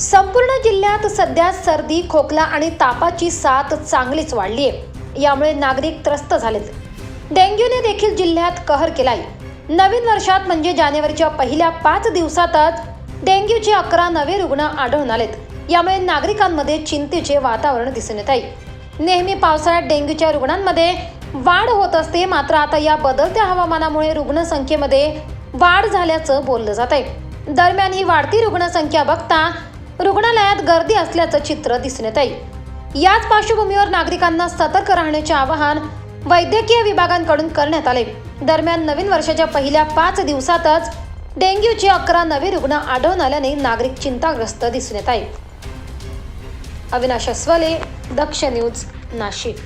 संपूर्ण जिल्ह्यात सध्या सर्दी खोकला आणि तापाची साथ चांगलीच वाढली आहे. यामुळे नागरिक त्रस्त झालेत. डेंग्यूने देखील जिल्ह्यात कहर केलाय. नवीन वर्षात म्हणजे जानेवारीच्या पहिल्या पाच दिवसातच डेंग्यूचे अकरा नवे रुग्ण आढळून आलेत. यामुळे नागरिकांमध्ये चिंतेचे वातावरण दिसून येत आहे. नेहमी पावसाळ्यात डेंग्यूच्या रुग्णांमध्ये वाढ होत असते मात्र आता या बदलत्या हवामानामुळे रुग्णसंख्येमध्ये वाढ झाल्याचं बोललं जात आहे. दरम्यान ही वाढती रुग्णसंख्या बघता रुग्णालयात गर्दी असल्याचं चित्र दिसून येत आहे याच पार्श्वभूमीवर नागरिकांना सतर्क राहण्याचे आवाहन वैद्यकीय विभागांकडून करण्यात आले. दरम्यान नवीन वर्षाच्या पहिल्या पाच दिवसातच डेंग्यूचे अकरा नवे रुग्ण आढळून आल्याने नागरिक चिंताग्रस्त दिसून येत आहेत. अविनाश अस्वले दक्ष न्यूज नाशिक.